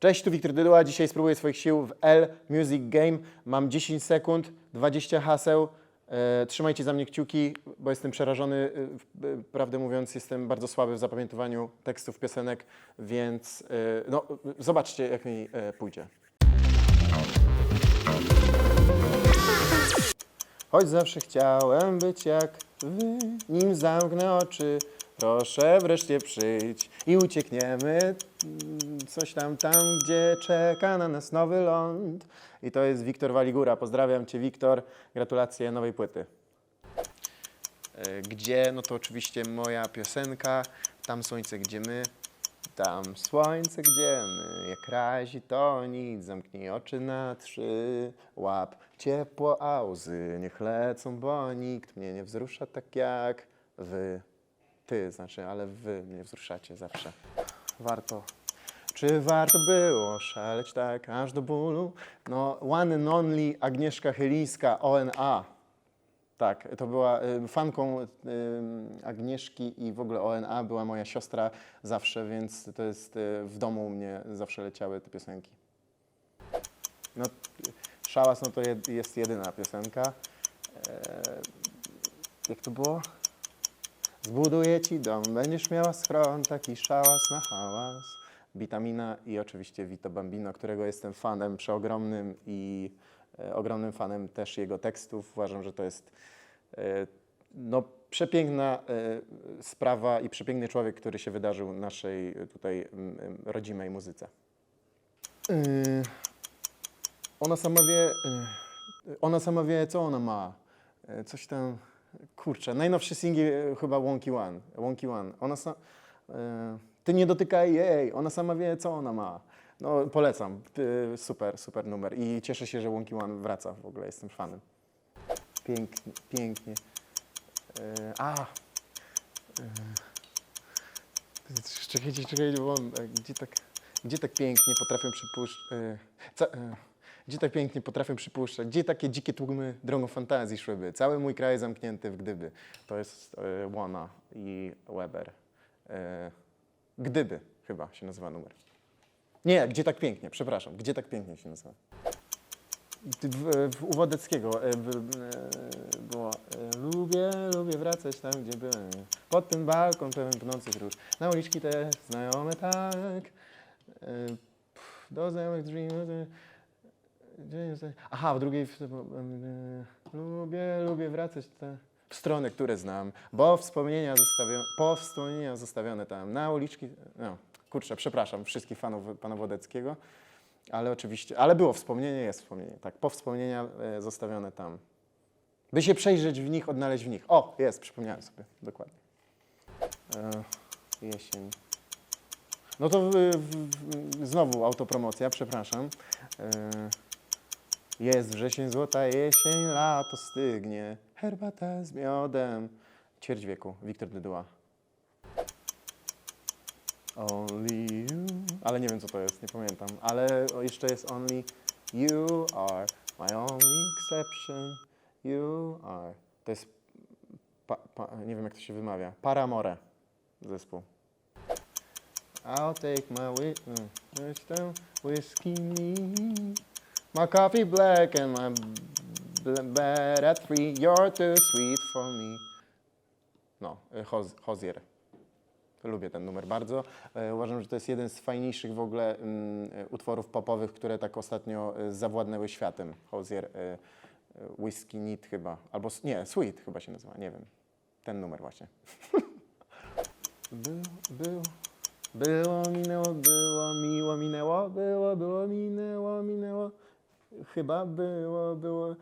Cześć, tu Wiktor Dyduła. Dzisiaj spróbuję swoich sił w L Music Game. Mam 10 sekund, 20 haseł. E, trzymajcie za mnie kciuki, bo jestem przerażony. e, e, prawdę mówiąc, jestem bardzo słaby w zapamiętywaniu tekstów piosenek, więc no, zobaczcie, jak mi pójdzie. Choć zawsze chciałem być jak wy, nim zamknę oczy. Proszę wreszcie przyjdź i uciekniemy mm, coś tam, tam, gdzie czeka na nas nowy ląd. I to jest Wiktor Waligura. Pozdrawiam Cię, Wiktor. Gratulacje nowej płyty. E, Gdzie? No to oczywiście moja piosenka. Tam słońce, gdzie my. Tam słońce, gdzie my, jak razi to nic, zamknij oczy na trzy, łap ciepło auzy, niech lecą, bo nikt mnie nie wzrusza tak jak wy. Ty, znaczy, ale wy mnie wzruszacie zawsze. Warto. Czy warto było szaleć tak aż do bólu? No, one and only Agnieszka Chylińska, ONA. Tak, to była y, fanką y, Agnieszki i w ogóle ONA była moja siostra zawsze, więc to jest y, w domu u mnie zawsze leciały te piosenki. No, Szałas no to jest jedyna piosenka. E, jak to było? Zbuduję ci dom, będziesz miała schron, taki szałas na hałas. Witamina i oczywiście Vito Bambino, którego jestem fanem przeogromnym i e, ogromnym fanem też jego tekstów. Uważam, że to jest e, no, przepiękna e, sprawa i przepiękny człowiek, który się wydarzył naszej e, tutaj mm, em, rodzimej muzyce. Yy, ona sama wie, yy, ona sama wie, co ona ma. Yy, Coś tam, kurczę, najnowszy singiel yy, chyba Wonky One. Wonky One. Ona sa, yy, ty nie dotykaj jej, ona sama wie, co ona ma. No, polecam. Yy, super, super numer. I cieszę się, że Wonky One wraca w ogóle, jestem fanem. Pięknie, pięknie. Yy, a! Yy, czekajcie, czekajcie, e, gdzie tak, gdzie tak pięknie potrafią przypuszczać, gdzie tak pięknie potrafią przypuszczać, gdzie takie dzikie tłumy drogą fantazji szłyby. Cały mój kraj zamknięty w gdyby. To jest e, Łona i Weber. E, gdyby chyba się nazywa numer. Nie, gdzie tak pięknie, przepraszam, gdzie tak pięknie się nazywa. W, w, u Wodeckiego e, w, było Lubię, lubię wracać tam, gdzie byłem Pod ten balkon pełen pnących róż Na uliczki te znajome tak Do znajomych drzwi jest- Aha, w drugiej Lubię, lubię wracać te w strony, które znam, bo wspomnienia zostawione, po wspomnienia zostawione tam na uliczki, no, kurczę, przepraszam wszystkich fanów pana Wodeckiego, ale oczywiście, ale było wspomnienie, jest wspomnienie, tak, po wspomnienia e, zostawione tam. By się przejrzeć w nich, odnaleźć w nich. O, jest, przypomniałem sobie, dokładnie. E, jesień. No to w, w, w, znowu autopromocja, przepraszam. E, jest wrzesień, złota jesień, lato stygnie, herbata z miodem. Ćwierć wieku, Wiktor Dyduła. Only you. Ale nie wiem, co to jest, nie pamiętam. Ale jeszcze jest Only You are my only exception. You are. To jest. Pa, pa, nie wiem, jak to się wymawia. Paramore zespół. I'll take my mm, weź tę whiskey My coffee black and my bed at three. You're too sweet for me. No, y, Hoz, Hozier. Lubię ten numer bardzo. E, Uważam, że to jest jeden z fajniejszych w ogóle mm, e, utworów popowych, które tak ostatnio e, zawładnęły światem. Hozier, e, Whiskey Neat chyba, albo nie, Sweet chyba się nazywa, nie wiem. Ten numer właśnie. Był, był, było, minęło, było, miło, minęło, było, było, minęło, minęło. Chyba było, było,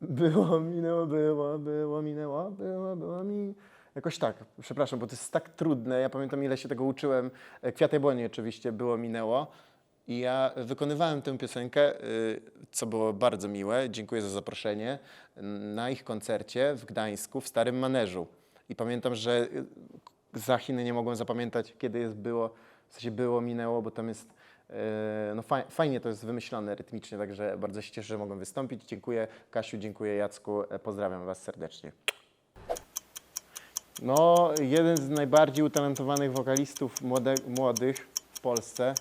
było, minęło, było, było, minęło, było, było, mi... Jakoś tak, przepraszam, bo to jest tak trudne. Ja pamiętam, ile się tego uczyłem. E, Kwiaty Błonie oczywiście było, minęło. I ja wykonywałem tę piosenkę, y, co było bardzo miłe. Dziękuję za zaproszenie. Na ich koncercie w Gdańsku w Starym Maneżu. I pamiętam, że y, za Chiny nie mogłem zapamiętać, kiedy jest było, w sensie było, minęło, bo tam jest, no faj, fajnie to jest wymyślone rytmicznie, także bardzo się cieszę, że mogłem wystąpić. Dziękuję Kasiu, dziękuję Jacku, e, pozdrawiam Was serdecznie. No, jeden z najbardziej utalentowanych wokalistów młode, młodych w Polsce.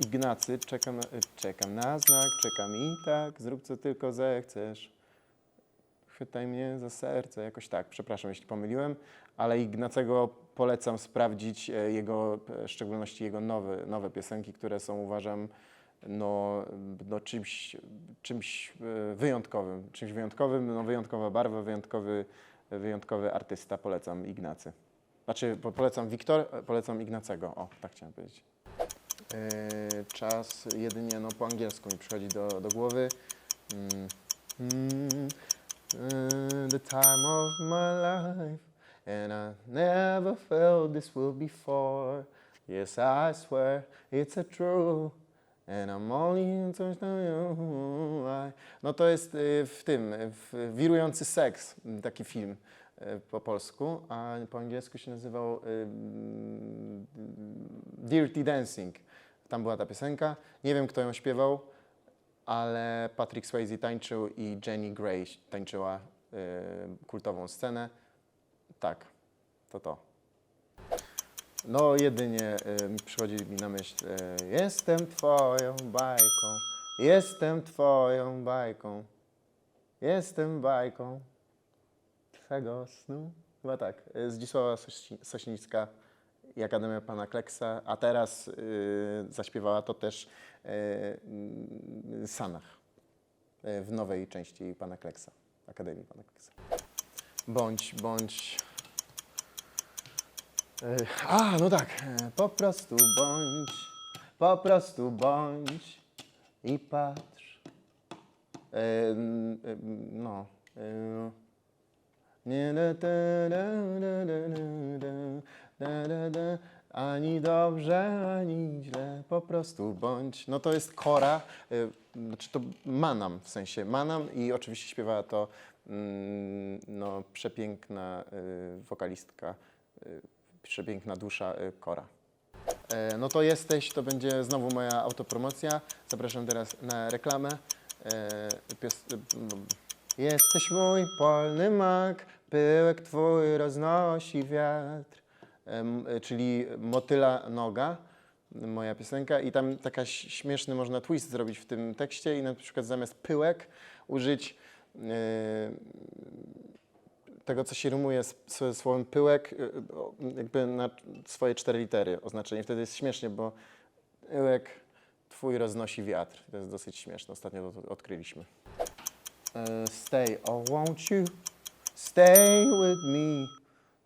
Ignacy, czekam y, czekam na znak, czekam i tak, zrób co tylko zechcesz. Chwytaj mnie za serce, jakoś tak, przepraszam, jeśli pomyliłem, ale Ignacego polecam sprawdzić, e, jego, e, w szczególności jego nowe, nowe piosenki, które są uważam no, no czymś, czymś e, wyjątkowym, czymś wyjątkowym, no wyjątkowa barwa, wyjątkowy, wyjątkowy artysta, polecam Ignacy. Znaczy, po- polecam Wiktor, polecam Ignacego, o, tak chciałem powiedzieć. Czas jedynie no, po angielsku mi przychodzi do, do głowy. Mm. Mm. Uh, the time of my life, and I never felt this way before. Yes, I swear it's a true, and I'm only. I- No to jest y, w tym, w Wirujący Seks, m, taki film y, po polsku, a po angielsku się nazywał y, mm, Dirty Dancing. Tam była ta piosenka. Nie wiem, kto ją śpiewał, ale Patrick Swayze tańczył i Jenny Gray tańczyła kultową scenę. Tak, to to. No jedynie y, przychodzi mi na myśl y, Jestem twoją bajką, jestem twoją bajką, jestem bajką twego snu. Chyba tak, y, Zdzisława Sośnicka i Akademia Pana Kleksa, a teraz y, zaśpiewała to też y, Sanach y, w nowej części Pana Kleksa, Akademii Pana Kleksa bądź, bądź. E, a, no tak. E, po prostu bądź, po prostu bądź i patrz. No. Nie, ani dobrze, ani źle, po prostu bądź. No to jest Kora, e, znaczy to Manam w sensie Manam i oczywiście śpiewała to no, przepiękna y, wokalistka, y, przepiękna dusza y, Kora. E, No to jesteś, to będzie znowu moja autopromocja. Zapraszam teraz na reklamę. E, Pios- m, Jesteś mój polny mak, pyłek twój roznosi wiatr. Czyli motyla noga, moja piosenka. I tam taka śmieszny można twist zrobić w tym tekście i na przykład zamiast pyłek użyć tego, co się rymuje z, z słowem pyłek, y, o, jakby na swoje cztery litery oznaczenie. Wtedy jest śmiesznie, bo pyłek twój roznosi wiatr. To jest dosyć śmieszne. Ostatnio to odkryliśmy. E, stay, oh won't you stay with me,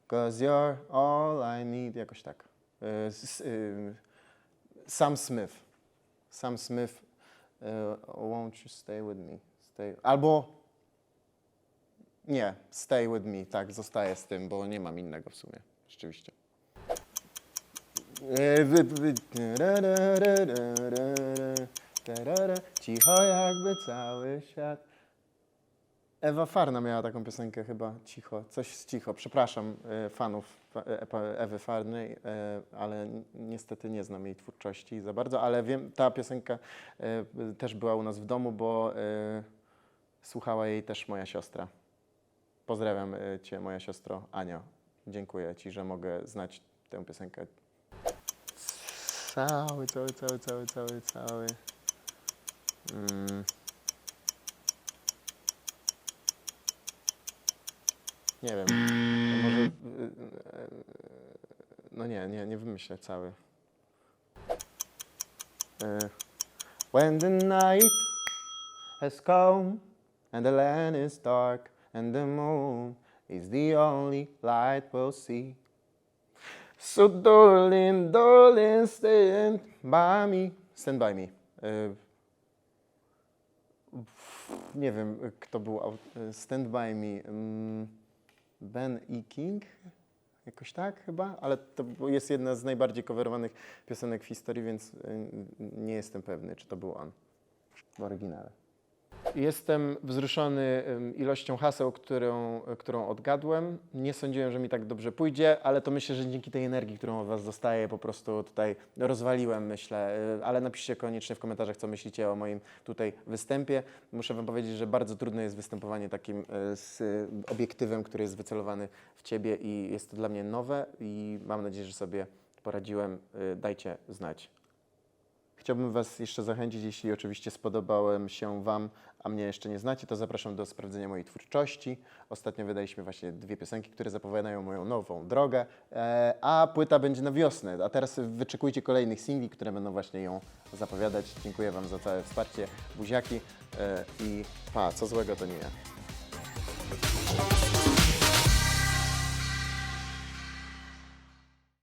cause you're all I need. Jakoś tak. Sam Smith. Sam Smith, oh, won't you stay with me. Stay. Albo nie, stay with me, tak, zostaję z tym, bo nie mam innego w sumie, rzeczywiście. Cicho jakby cały świat. Ewa Farna miała taką piosenkę chyba, cicho, coś z cicho. Przepraszam e, fanów fa- e, Ewy Farnej, e, ale ni- niestety nie znam jej twórczości za bardzo, ale wiem, ta piosenka też była u nas w domu, bo słuchała jej też moja siostra. Pozdrawiam y, Cię, moja siostro Ania. Dziękuję Ci, że mogę znać tę piosenkę. Cały, cały, cały, cały, cały, cały. Mm. Nie wiem. Może. y, y, No nie, nie, nie wymyślę cały. Y, When the night has come and the land is dark and the moon is the only light we'll see. So darling, darling, stand by me. Stand by me. Y, nie wiem, kto był y, Stand by me. Mm, Ben E. King? Jakoś tak chyba, ale to jest jedna z najbardziej coverowanych piosenek w historii, więc y, nie jestem pewny, czy to był on w oryginale. Jestem wzruszony ilością haseł, którą, którą odgadłem. Nie sądziłem, że mi tak dobrze pójdzie, ale to myślę, że dzięki tej energii, którą od Was dostaję, po prostu tutaj rozwaliłem, myślę. Y, Ale napiszcie koniecznie w komentarzach, co myślicie o moim tutaj występie. Muszę Wam powiedzieć, że bardzo trudne jest występowanie takim y, z obiektywem, który jest wycelowany w Ciebie i jest to dla mnie nowe i mam nadzieję, że sobie poradziłem. Y, Dajcie znać. Chciałbym Was jeszcze zachęcić, jeśli oczywiście spodobałem się Wam, a mnie jeszcze nie znacie, to zapraszam do sprawdzenia mojej twórczości. Ostatnio wydaliśmy właśnie dwie piosenki, które zapowiadają moją nową drogę, e, a płyta będzie na wiosnę. A teraz wyczekujcie kolejnych singli, które będą właśnie ją zapowiadać. Dziękuję Wam za całe wsparcie, buziaki e, i pa, co złego to nie ja.